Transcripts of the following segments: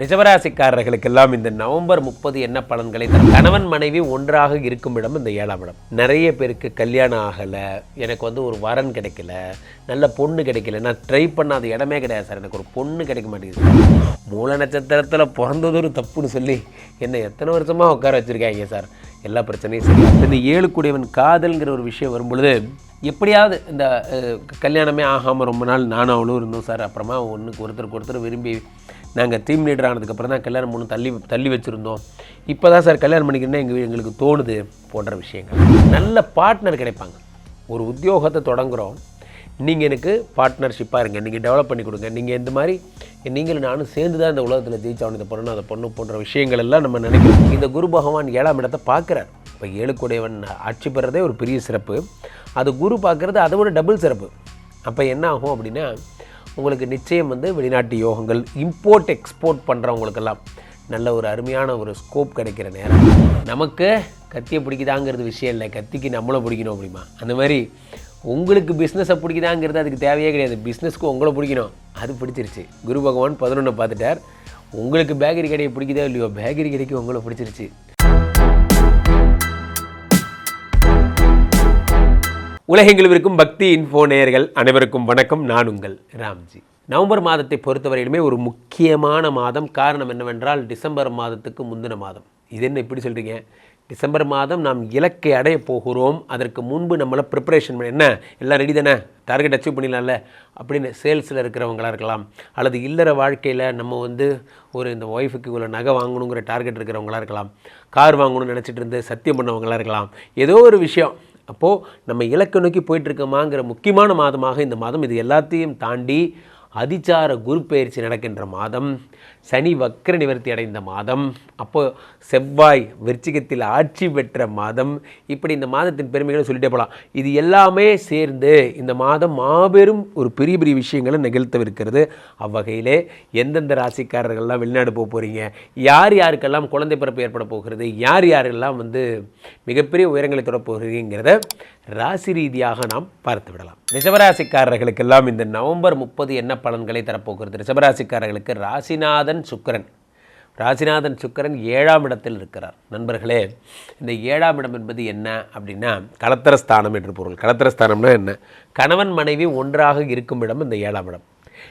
ரிஷபராசிக்காரர்களுக்கெல்லாம் இந்த நவம்பர் முப்பது என்ன பலன்களை தரும்? கணவன் மனைவி ஒன்றாக இருக்கும் இடம் இந்த ஏழாம் இடம். நிறைய பேருக்கு கல்யாணம் ஆகலை எனக்கு வந்து ஒரு வரன் கிடைக்கல நல்ல பொண்ணு கிடைக்கல. நான் ட்ரை பண்ணாத இடமே கிடையாது சார். எனக்கு ஒரு பொண்ணு கிடைக்க மாட்டேங்குது மூல நட்சத்திரத்தில் பிறந்தது ஒரு தப்புன்னு சொல்லி என்னை எத்தனை வருஷமாக உட்கார வச்சுருக்காங்க சார். எல்லா பிரச்சனையும் சரி. இந்த ஏழு கூடியவன் காதல்ங்கிற ஒரு விஷயம் வரும்பொழுது எப்படியாவது இந்த கல்யாணமே ஆகாமல் ரொம்ப நாள் நானும் அவளும் இருந்தோம் சார். அப்புறமா ஒன்றுக்கு ஒருத்தருக்கு ஒருத்தர் விரும்பி நாங்கள் டீம் லீடர் ஆனதுக்கப்புறம் தான் கல்யாணம் பண்ணி தள்ளி தள்ளி வச்சுருந்தோம். இப்போ தான் சார் கல்யாணம் பண்ணிக்கணும்னு எங்கள் எங்களுக்கு தோணுது போன்ற விஷயங்கள். நல்ல பார்ட்னர் கிடைப்பாங்க. ஒரு உத்தியோகத்தை தொடங்குகிறோம் நீங்கள் எனக்கு பார்ட்னர்ஷிப்பாக இருங்க. நீங்கள் டெவலப் பண்ணி கொடுங்க. நீங்கள் இந்த மாதிரி நீங்களும் நானும் சேர்ந்து தான் இந்த உலகத்தில் ஜெயிச்சாகணும் இதை பண்ணணும் அதை பண்ணும் போன்ற விஷயங்கள் எல்லாம் நம்ம நினைக்கிறோம். இந்த குரு பகவான் ஏழாம் இடத்தை பார்க்குறார். இப்போ ஏழுக்குடையவன் ஆட்சி பெறதே ஒரு பெரிய சிறப்பு. அது குரு பார்க்குறது அதை விட டபுள் சிறப்பு. அப்போ என்ன ஆகும் அப்படின்னா உங்களுக்கு நிச்சயம் வந்து வெளிநாட்டு யோகங்கள் இம்போர்ட் எக்ஸ்போர்ட் பண்ணுறவங்களுக்கெல்லாம் நல்ல ஒரு அருமையான ஒரு ஸ்கோப் கிடைக்கிற நேரம். நமக்கு கத்தியை பிடிக்குதாங்கிறது விஷயம் இல்லை. கத்திக்கு நம்மளை பிடிக்கணும் அப்படிமா. அந்த மாதிரி உங்களுக்கு பிஸ்னஸை பிடிக்குதாங்கிறது அதுக்கு தேவையே கிடையாது. பிஸ்னஸ்க்கு உங்களை பிடிக்கணும். அது பிடிச்சிருச்சு. குரு பகவான் பதினொன்று பார்த்துட்டார். உங்களுக்கு பேக்கரி கடையை பிடிக்குதோ இல்லையோ பேக்கரி கடைக்கு உங்களை பிடிச்சிருச்சு. உலகெங்கிலும் இருக்கும் பக்தி இன்ஃபோ நேயர்கள் அனைவருக்கும் வணக்கம். நான் உங்கள் ராம்ஜி. நவம்பர் மாதத்தை பொறுத்தவரையிலுமே ஒரு முக்கியமான மாதம். காரணம் என்னவென்றால் டிசம்பர் மாதத்துக்கு முந்தின மாதம். இது என்ன இப்படி சொல்கிறீங்க டிசம்பர் மாதம் நாம் இலக்கை அடைய போகிறோம். அதற்கு முன்பு நம்மளை ப்ரிப்பரேஷன் பண்ண என்ன? எல்லாம் ரெடி தானே? டார்கெட் அச்சீவ் பண்ணிடலாம்ல? அப்படின்னு சேல்ஸில் இருக்கிறவங்களா இருக்கலாம். அல்லது இல்லற வாழ்க்கையில் நம்ம வந்து ஒரு இந்த ஒய்ஃபுக்கு இவ்வளோ நகை வாங்கணுங்கிற டார்கெட் இருக்கிறவங்களா இருக்கலாம். கார் வாங்கணும்னு நினச்சிட்டு இருந்து சத்தியம் பண்ணவங்களா இருக்கலாம். ஏதோ ஒரு விஷயம் அப்போது நம்ம இலக்கு நோக்கி போயிட்டுருக்கோமாங்கிற முக்கியமான மாதமாக இந்த மாதம் இது எல்லாத்தையும் தாண்டி அதிச்சார குரு பயிற்சி நடக்கின்ற மாதம் சனி வக்கர நிவர்த்தி அடைந்த மாதம் அப்போது செவ்வாய் விருச்சிகத்தில் ஆட்சி பெற்ற மாதம். இப்படி இந்த மாதத்தின் பெருமைகளை சொல்லிட்டே போகலாம் இது எல்லாமே சேர்ந்து இந்த மாதம் மாபெரும் ஒரு பெரிய பெரிய விஷயங்களை நிகழ்த்தவிருக்கிறது. அவ்வகையிலே எந்தெந்த ராசிக்காரர்கள்லாம் வெளிநாடு போக போகிறீங்க யார் யாருக்கெல்லாம் குழந்தை பிறப்பு ஏற்பட போகிறது? யார் யாரெல்லாம் வந்து மிகப்பெரிய உயரங்களை தொடப்போகிறீங்கிறத ராசி ரீதியாக நாம் பார்த்து விடலாம் ரிஷபராசிக்காரர்களுக்கெல்லாம் இந்த நவம்பர் முப்பது என்ன பலன்களை தரப்போகிறது. ரிஷபராசிக்காரர்களுக்கு ராசிநாதன் சுக்கிரன். ராசிநாதன் சுக்கிரன் ஏழாம் இடத்தில் இருக்கிறார். நண்பர்களே இந்த ஏழாம் இடம் என்பது என்ன அப்படின்னா கலத்தரஸ்தானம் என்று பொருள். கலத்தரஸ்தானம்னா என்ன? கணவன் மனைவி ஒன்றாக இருக்கும் இடம் இந்த ஏழாம் இடம்.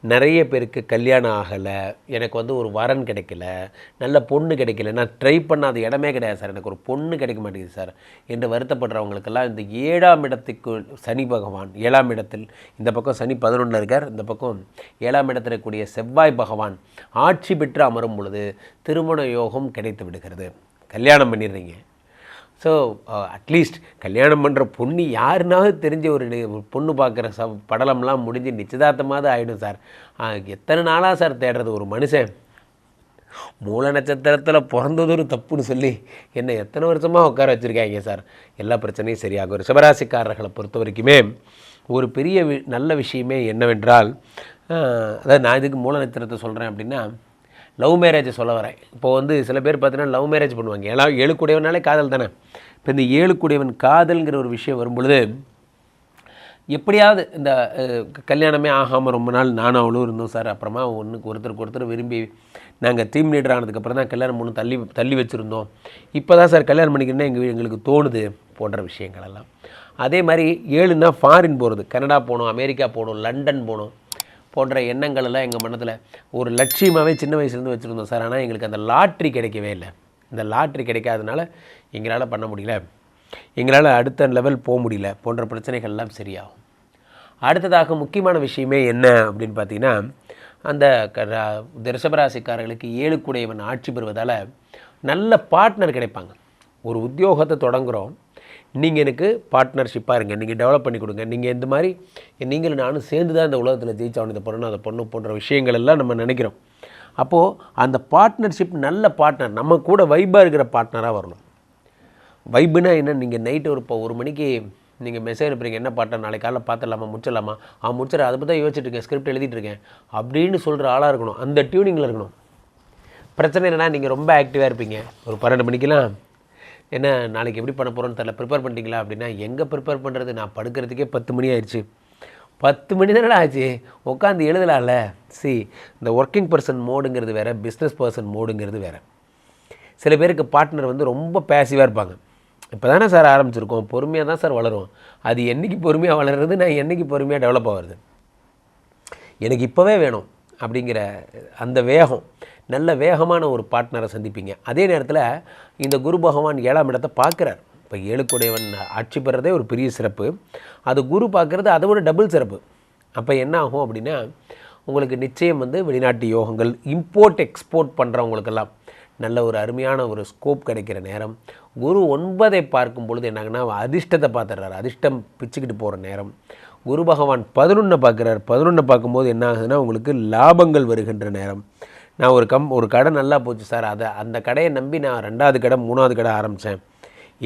நிறைய பேருக்கு கல்யாணம் ஆகலை எனக்கு வந்து ஒரு வரன் கிடைக்கல நல்ல பொண்ணு கிடைக்கல. நான் ட்ரை பண்ணாத இடமே கிடையாது சார். எனக்கு ஒரு பொண்ணு கிடைக்க மாட்டேங்குது சார். என்று வருத்தப்படுறவங்களுக்கெல்லாம் இந்த ஏழாம் இடத்துக்கு சனி பகவான் ஏழாம் இடத்தில் இந்த பக்கம் சனி பதினொன்றில் இருக்கார் இந்த பக்கம் ஏழாம் இடத்தில் இருக்கக்கூடிய செவ்வாய் பகவான் ஆட்சி பெற்று அமரும் பொழுது திருமண யோகம் கிடைத்து விடுகிறது. கல்யாணம் பண்ணிடுறீங்க. ஸோ அட்லீஸ்ட் uh, கல்யாணம் பண்ணுற பொண்ணு யாருனாவது தெரிஞ்ச ஒரு பொண்ணு பார்க்குற ச படலம்லாம் முடிஞ்சு நிச்சயதார்த்தமாக ஆகிடும் சார். எத்தனை நாளாக சார் தேடுறது ஒரு மனுஷன்? மூல நட்சத்திரத்தில் பிறந்தது ஒரு தப்புன்னு சொல்லி என்னை எத்தனை வருஷமாக உட்கார வச்சுருக்காங்க சார்? எல்லா பிரச்சனையும் சரியாகும். ரிஷபராசிக்காரர்களை பொறுத்த வரைக்குமே ஒரு பெரிய வி- நல்ல விஷயமே என்னவென்றால் அதாவது நான் இதுக்கு மூல நட்சத்திரத்தை சொல்கிறேன் அப்படின்னா லவ் மேரேஜ் சொல்ல வரேன். இப்போ வந்து சில பேர் பார்த்தீங்கன்னா லவ் மேரேஜ் பண்ணுவாங்க. ஏழா ஏழுக்குடையவனாலே காதல் தானே? இப்போ இந்த ஏழுக்குடையவன் காதல்ங்கிற ஒரு விஷயம் வரும்பொழுது எப்படியாவது இந்த கல்யாணமே ஆகாமல் ரொம்ப நாள் நானும் அவளும் இருந்தோம் சார். அப்புறமா ஒன்றுக்கு ஒருத்தருக்கு ஒருத்தர் விரும்பி நாங்கள் டீம் லீடர் ஆனதுக்கப்புறம் தான் கல்யாணம் பண்ணி தள்ளி தள்ளி வச்சுருந்தோம். இப்போ தான் சார் கல்யாணம் பண்ணிக்கணும்னு எங்கள் எங்களுக்கு தோணுது போன்ற விஷயங்கள் எல்லாம். அதே மாதிரி ஏழுன்னா ஃபாரின் போகிறது கனடா போகணும் அமெரிக்கா போகணும் லண்டன் போகணும் போன்ற எண்ணங்கள் எல்லாம் எங்கள் மனதில் ஒரு லட்சியமாகவே சின்ன வயசுலேருந்து வச்சுருந்தோம் சார். ஆனால் எங்களுக்கு அந்த லாட்ரி கிடைக்கவே இல்லை. இந்த லாட்ரி கிடைக்காதனால எங்களால் பண்ண முடியல. எங்களால் அடுத்த லெவல் போக முடியல. போன்ற பிரச்சனைகள்லாம் சரியாகும். அடுத்ததாக முக்கியமான விஷயமே என்ன அப்படின்னு பார்த்தீங்கன்னா அந்த க- ரா- ரிஷபராசிக்காரர்களுக்கு ஏழுக்குடையவன் ஆட்சி பெறுவதால் நல்ல பார்ட்னர் கிடைப்பாங்க. ஒரு உத்தியோகத்தை தொடங்குகிறோம் நீங்கள் எனக்கு பார்ட்னர்ஷிப்பாக இருங்க. நீங்கள் டெவலப் பண்ணி கொடுங்க. நீங்கள் இந்த மாதிரி நீங்களும் நானும் சேர்ந்து தான் இந்த உலகத்தில் ஜெயிச்சவன் இதை பண்ணணும் அதை பண்ணணும் போன்ற விஷயங்கள் எல்லாம் நம்ம நினைக்கிறோம். அப்போது அந்த பார்ட்னர்ஷிப் நல்ல பார்ட்னர் நம்ம கூட வைப்பாக இருக்கிற பார்ட்னராக வரணும். வைப்புனா என்ன? நீங்கள் நைட்டு ஒரு இப்போ ஒரு மணிக்கு நீங்கள் மெசேஜ் அனுப்புறீங்க. என்ன பாட்டை நாளைக்கு காலைல பார்த்துடலாமா முடிச்சிடலாமா? ஆ முடிச்சிட அதை பற்றி யோசிச்சுட்டு இருக்கேன். ஸ்கிரிப்ட் எழுதிட்டு இருக்கேன். அப்படின்னு சொல்கிற ஆளாக இருக்கணும். அந்த டியூனிங்கில் இருக்கணும். பிரச்சனை என்னென்னா நீங்கள் ரொம்ப ஆக்டிவாக இருப்பீங்க. ஒரு பன்னெண்டு மணிக்கெலாம் என்ன நாளைக்கு எப்படி பண்ண போகிறோன்னு தெரில ப்ரிப்பேர் பண்ணிட்டீங்களா அப்படின்னா எங்கே ப்ரிப்பேர் பண்ணுறது நான் படுக்கிறதுக்கே பத்து மணி ஆயிடுச்சு. பத்து மணி தானடா ஆச்சு? உட்காந்து எழுதலாம்ல. சி இந்த ஒர்க்கிங் பர்சன் மோடுங்கிறது வேறு பிஸ்னஸ் பர்சன் மோடுங்கிறது வேறு. சில பேருக்கு பார்ட்னர் வந்து ரொம்ப பேசிவாக இருப்பாங்க. இப்போ தானே சார் ஆரம்பிச்சிருக்கோம். பொறுமையாக தான் சார் வளரும் அது என்றைக்கு பொறுமையாக வளருறது நான் என்றைக்கு பொறுமையாக டெவலப் ஆகிறது? எனக்கு இப்போவே வேணும் அப்படிங்கிற அந்த வேகம். நல்ல வேகமான ஒரு பார்ட்னரை சந்திப்பீங்க. அதே நேரத்தில் இந்த குரு பகவான் ஏழாம் இடத்தை பார்க்குறார். இப்போ ஏழுக்குடையவன் ஆட்சி பெறதே ஒரு பெரிய சிறப்பு. அது குரு பார்க்குறது அதை விட டபுள் சிறப்பு. அப்போ என்ன ஆகும் அப்படின்னா உங்களுக்கு நிச்சயம் வந்து வெளிநாட்டு யோகங்கள் இம்போர்ட் எக்ஸ்போர்ட் பண்ணுறவங்களுக்கெல்லாம் நல்ல ஒரு அருமையான ஒரு ஸ்கோப் கிடைக்கிற நேரம். குரு ஒன்பதை பார்க்கும் பொழுது என்னாங்கன்னா அதிர்ஷ்டத்தை பார்த்துடுறாரு. அதிர்ஷ்டம் பிச்சுக்கிட்டு போகிற நேரம். குரு பகவான் பதினொன்றை பார்க்குறாரு. பதினொன்றை பார்க்கும்போது என்ன ஆகுதுன்னா உங்களுக்கு லாபங்கள் வருகின்ற நேரம். நான் ஒரு கம் ஒரு கடை நல்லா போச்சு சார். அதை அந்த கடையை நம்பி நான் ரெண்டாவது கடை மூணாவது கடை ஆரம்பித்தேன்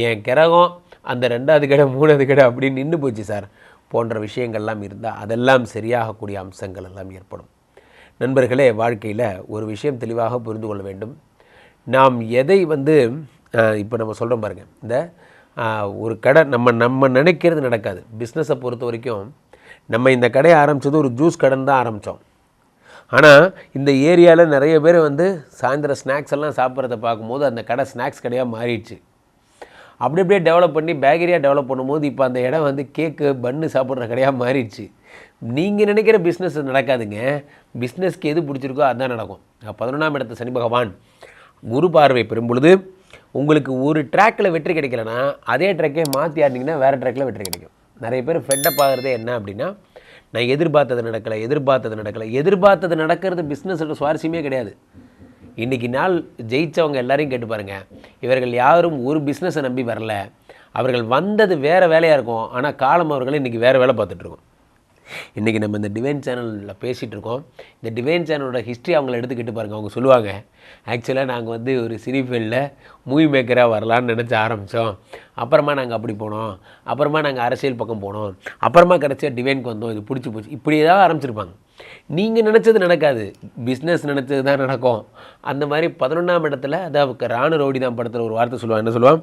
என் கிரகம் அந்த ரெண்டாவது கடை மூணாவது கடை அப்படின்னு நின்று போச்சு சார். போன்ற விஷயங்கள்லாம் இருந்தால் அதெல்லாம் சரியாகக்கூடிய அம்சங்கள் எல்லாம் ஏற்படும். நண்பர்களே வாழ்க்கையில் ஒரு விஷயம் தெளிவாக புரிந்து கொள்ள வேண்டும். நாம் எதை வந்து இப்போ நம்ம சொல்கிறோம் பாருங்கள் இந்த ஒரு கடை நம்ம நம்ம நினைக்கிறது நடக்காது. பிஸ்னஸை பொறுத்த வரைக்கும் நம்ம இந்த கடையை ஆரம்பித்தது ஒரு ஜூஸ் கடன் தான் ஆரம்பித்தோம் ஆனால் இந்த ஏரியாவில் நிறைய பேர் வந்து சாயந்தரம் ஸ்நாக்ஸ் எல்லாம் சாப்பிட்றத பார்க்கும்போது அந்த கடை ஸ்நாக்ஸ் கடையாக மாறிடுச்சு. அப்படி அப்படியே டெவலப் பண்ணி பேக்கரியாக டெவலப் பண்ணும்போது இப்போ அந்த இடம் வந்து கேக்கு பன்னு சாப்பிட்ற கடையாக மாறிடுச்சு. நீங்கள் நினைக்கிற பிஸ்னஸ் நடக்காதுங்க. பிஸ்னஸ்க்கு எது பிடிச்சிருக்கோ அதுதான் நடக்கும். பதினொன்றாம் இடத்து சனி பகவான் குரு பார்வை பெறும்பொழுது உங்களுக்கு ஒரு ட்ராக்கில் வெற்றி கிடைக்கலனா அதே ட்ராக்கே மாற்றி ஆடினீங்கன்னா வேறு ட்ராக்கில் வெற்றி கிடைக்கும். நிறைய பேர் ஃபெட்டப் ஆகிறதே என்ன அப்படின்னா நான் எதிர்பார்த்தது நடக்கலை எதிர்பார்த்தது நடக்கலை. எதிர்பார்த்தது நடக்கிறது பிஸ்னஸோட சுவாரஸ்யமே கிடையாது. இன்றைக்கி நாள் ஜெயித்தவங்க எல்லாரையும் கேட்டு பாருங்கள் இவர்கள் யாரும் ஒரு பிஸ்னஸை நம்பி வரல. அவர்கள் வந்தது வேறு வேலையாக இருக்கும். ஆனால் காலம் அவர்கள் இன்றைக்கி வேறு வேலை பார்த்துட்ருக்கோம் இன்றைக்கி நம்ம இந்த டிவைன் சேனலில் பேசிகிட்டு இருக்கோம் இந்த டிவைன் சேனலோட ஹிஸ்ட்ரி அவங்கள எடுத்துக்கிட்டு பாருங்கள் அவங்க சொல்லுவாங்க ஆக்சுவலாக நாங்கள் வந்து ஒரு சினி ஃபீல்டில் மூவி மேக்கராக வரலான்னு நினச்சி ஆரம்பித்தோம் அப்புறமா நாங்கள் அப்படி போனோம். அப்புறமா நாங்கள் அரசியல் பக்கம் போனோம். அப்புறமா கிடச்ச டிவைனுக்கு வந்தோம். இது பிடிச்சி போச்சு. இப்படி ஏதாவது ஆரம்பிச்சிருப்பாங்க. நீங்கள் நினச்சது நடக்காது. பிஸ்னஸ் நினச்சது தான் நடக்கும். அந்த மாதிரி பதினொன்றாம் இடத்துல அதாவது ராணு ரவுடி தான் படத்தில் ஒரு வார்த்தை சொல்லுவான் என்ன சொல்லுவான்?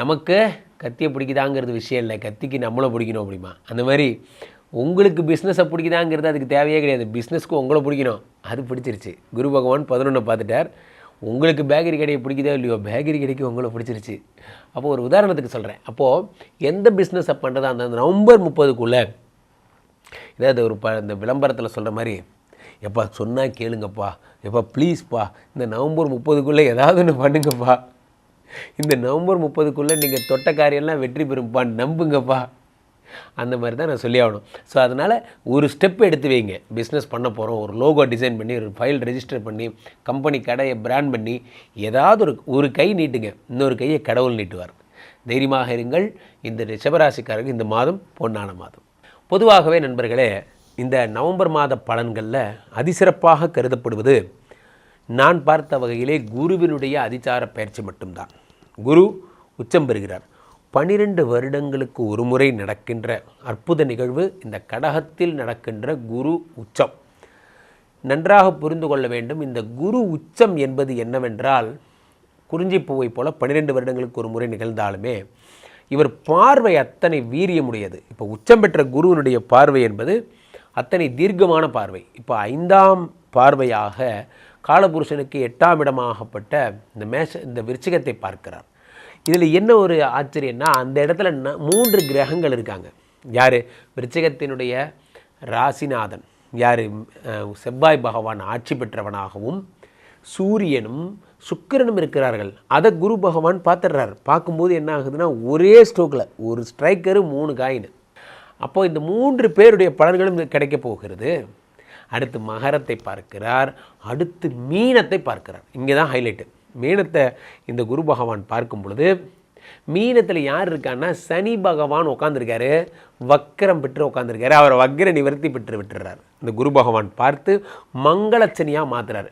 நமக்கு கத்தியை பிடிக்குதாங்கிறது விஷயம் இல்லை. கத்திக்கு நம்மளை பிடிக்கணும் அப்படிமா. அந்த மாதிரி உங்களுக்கு பிஸ்னஸை பிடிக்குதாங்கிறது அதுக்கு தேவையே கிடையாது. பிஸ்னஸ்க்கு உங்களை பிடிக்கணும். அது பிடிச்சிருச்சு. குரு பகவான் பதினொன்று பார்த்துட்டார். உங்களுக்கு பேக்கரி கடையை பிடிக்குதோ இல்லையோ பேக்கரி கடைக்கு உங்களை பிடிச்சிருச்சு. அப்போ ஒரு உதாரணத்துக்கு சொல்கிறேன் அப்போது எந்த பிஸ்னஸை பண்ணுறதா அந்த நவம்பர் முப்பதுக்குள்ளே ஏதாவது ஒரு ப இந்த விளம்பரத்தில் சொல்கிற மாதிரி எப்பா சொன்னால் கேளுங்கப்பா. எப்பா ப்ளீஸ்ப்பா இந்த நவம்பர் முப்பதுக்குள்ளே ஏதாவது ஒன்று பண்ணுங்கப்பா. இந்த நவம்பர் முப்பதுக்குள்ளே நீங்கள் தொட்ட காரியம்லாம் வெற்றி பெறும்பான்னு நம்புங்கப்பா. அந்த மாதிரி தான் நான் சொல்லி ஆகணும். ஸோ அதனால் ஒரு ஸ்டெப் எடுத்து வைங்க. பிஸ்னஸ் பண்ண போகிறோம் ஒரு லோகோ டிசைன் பண்ணி ஒரு ஃபைல் ரெஜிஸ்டர் பண்ணி கம்பெனி கடையை பிராண்ட் பண்ணி ஏதாவது ஒரு ஒரு கை நீட்டுங்க. இன்னொரு கையை கடவுள் நீட்டுவார். தைரியமாக இருங்கள். இந்த ரிஷபராசிக்காரருக்கு இந்த மாதம் பொன்னான மாதம். பொதுவாகவே நண்பர்களே இந்த நவம்பர் மாத பலன்களில் அதிசிறப்பாக கருதப்படுவது நான் பார்த்த வகையிலே குருவினுடைய அதிசார பயிற்சி மட்டும்தான். குரு உச்சம் பெறுகிறார். பனிரெண்டு வருடங்களுக்கு ஒரு முறை நடக்கின்ற அற்புத நிகழ்வு இந்த கடகத்தில் நடக்கின்ற குரு உச்சம். நன்றாக புரிந்து கொள்ள வேண்டும் இந்த குரு உச்சம் என்பது என்னவென்றால் குறிஞ்சிப்பூவை போல பன்னிரெண்டு வருடங்களுக்கு ஒரு முறை நிகழ்ந்தாலுமே இவர் பார்வை அத்தனை வீரியமுடையது. இப்போ உச்சம் பெற்ற குருவினுடைய பார்வை என்பது அத்தனை தீர்க்கமான பார்வை. இப்போ ஐந்தாம் பார்வையாக காலபுருஷனுக்கு எட்டாம் இடமாகப்பட்ட இந்த மேஷ இந்த விருச்சிகத்தை பார்க்கிறார். இதில் என்ன ஒரு ஆச்சரியம்னா அந்த இடத்துல மூன்று கிரகங்கள் இருக்காங்க. யார்? விருச்சிகத்தினுடைய ராசிநாதன். யார்? செவ்வாய் பகவான் ஆட்சி பெற்றவனாகவும் சூரியனும் சுக்கிரனும் இருக்கிறார்கள். அதை குரு பகவான் பார்த்துடுறார். பார்க்கும்போது என்ன ஆகுதுன்னா ஒரே ஸ்ட்ரோக்கில் ஒரு ஸ்ட்ரைக்கரு மூணு காயின். அப்போது இந்த மூன்று பேருடைய பலன்களும் கிடைக்க போகிறது. அடுத்து மகரத்தை பார்க்கிறார். அடுத்து மீனத்தை பார்க்கிறார். இங்கே தான் ஹைலைட்டு மீனத்தை இந்த குரு பகவான் பார்க்கும் பொழுது மீனத்தில் யார் இருக்கான்னா சனி பகவான் உட்காந்துருக்காரு வக்கரம் பெற்று உட்காந்துருக்காரு அவரை வக்கர நிவர்த்தி பெற்று விட்டுறாரு. இந்த குரு பகவான் பார்த்து மங்களச்சனியாக மாத்துறாரு.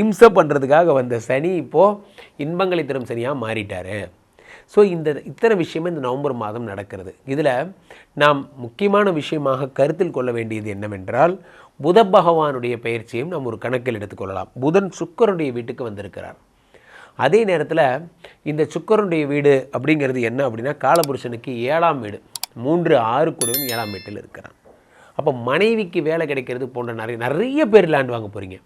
இம்சை பண்ணுறதுக்காக வந்த சனி இப்போது இன்பங்களை தரும் சனியாக மாறிட்டாரு. ஸோ இந்த இத்தனை விஷயமே இந்த நவம்பர் மாதம் நடக்கிறது. இதில் நாம் முக்கியமான விஷயமாக கருத்தில் கொள்ள வேண்டியது என்னவென்றால் புத பகவானுடைய பயிற்சியும் நாம் ஒரு கணக்கில் எடுத்துக்கொள்ளலாம் புதன் சுக்கரனுடைய வீட்டுக்கு வந்திருக்கிறார். அதே நேரத்தில் இந்த சுக்கரனுடைய வீடு அப்படிங்கிறது என்ன அப்படின்னா காலபுருஷனுக்கு ஏழாம் வீடு. மூன்று ஆறு கூடவும் ஏழாம் வீட்டில் இருக்கிறான். அப்போ மனைவிக்கு வேலை கிடைக்கிறது போன்ற நிறைய நிறைய பேர் லேண்ட் வாங்க போகிறீங்க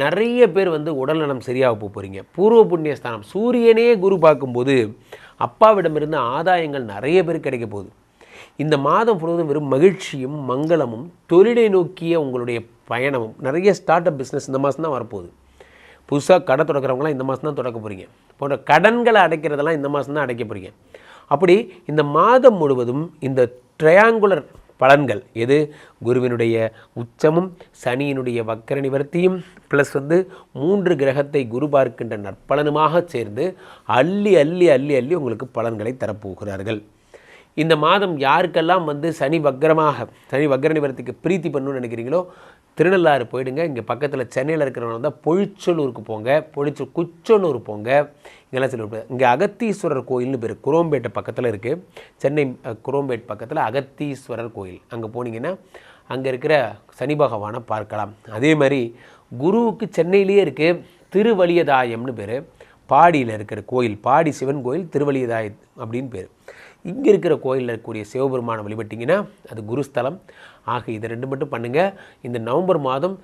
நிறைய பேர் வந்து உடல்நலம் சரியாக போக போகிறீங்க பூர்வ புண்ணியஸ்தானம். சூரியனே குரு பார்க்கும்போது அப்பாவிடமிருந்து ஆதாயங்கள் நிறைய பேர் கிடைக்க போகுது. இந்த மாதம் முழுவதும் வெறும் மகிழ்ச்சியும் மங்களமும் தொழிலை நோக்கிய உங்களுடைய பயணமும் நிறைய ஸ்டார்ட் அப் பிஸ்னஸ் இந்த மாதம் தான் வரப்போகுது. புதுசாக கடை தொடக்கிறவங்களாம் இந்த மாதம் தான் தொடக்க போகிறீங்க போன்ற கடன்களை அடைக்கிறதெல்லாம் இந்த மாதம் தான் அடைக்க போகிறீங்க அப்படி இந்த மாதம் முழுவதும் இந்த ட்ரையாங்குலர் பலன்கள் எது? குருவினுடைய உச்சமும் சனியினுடைய வக்கர நிவர்த்தியும் ப்ளஸ் வந்து மூன்று கிரகத்தை குரு பார்க்கின்ற நற்பலனுமாக சேர்ந்து அள்ளி அள்ளி அள்ளி அள்ளி உங்களுக்கு பலன்களை தரப்போகிறார்கள். இந்த மாதம் யாருக்கெல்லாம் வந்து சனி வக்கரமாக சனி வக்கர நிவர்த்திக்கு பிரீத்தி பண்ணணும்னு நினைக்கிறீங்களோ திருநள்ளாறு போயிடுங்க. இங்கே பக்கத்தில் சென்னையில் இருக்கிறவங்க வந்தால் பொழிச்சலூருக்கு போங்க. பொழிச்சு குச்சனூர் போங்க. இங்கெல்லாம் சொல்லி இங்கே அகத்தீஸ்வரர் கோயில்னு பேர். குரோம்பேட்டை பக்கத்தில் இருக்குது சென்னை குரோம்பேட் பக்கத்தில் அகத்தீஸ்வரர் கோயில். அங்கே போனீங்கன்னா அங்கே இருக்கிற சனி பகவானை பார்க்கலாம். அதே மாதிரி குருவுக்கு சென்னையிலேயே இருக்குது திருவலியதாயம்னு பேர். பாடியில் இருக்கிற கோயில். பாடி சிவன் கோயில் திருவலியதாயம் அப்படின்னு பேர். இங்கே இருக்கிற கோயிலில் இருக்கக்கூடிய சிவபெருமானை வழிபட்டிங்கன்னா அது குருஸ்தலம். ஆக இதை ரெண்டு மட்டும் பண்ணுங்கள் இந்த நவம்பர் மாதம்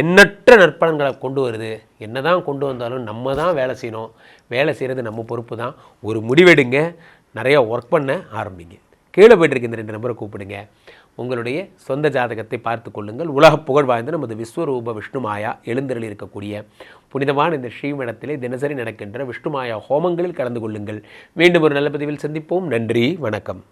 எண்ணற்ற நற்பலன்களை கொண்டு வருது. என்ன தான் கொண்டு வந்தாலும் நம்ம தான் வேலை செய்யணும். வேலை செய்கிறது நம்ம பொறுப்பு தான். ஒரு முடிவெடுங்க. நிறையா ஒர்க் பண்ண ஆரம்பிங்க. கீழே போய்ட்டுருக்கு இந்த ரெண்டு நம்பரை கூப்பிடுங்க. உங்களுடைய சொந்த ஜாதகத்தை பார்த்து கொள்ளுங்கள். உலக புகழ் வாய்ந்த நமது விஸ்வரூப விஷ்ணுமாயா எழுந்தருளி இருக்கக்கூடிய புனிதமான இந்த ஸ்ரீமடத்திலே தினசரி நடக்கின்ற விஷ்ணுமாயா ஹோமங்களில் கலந்து கொள்ளுங்கள். மீண்டும் ஒரு நல்ல பதிவில் சந்திப்போம். நன்றி வணக்கம்.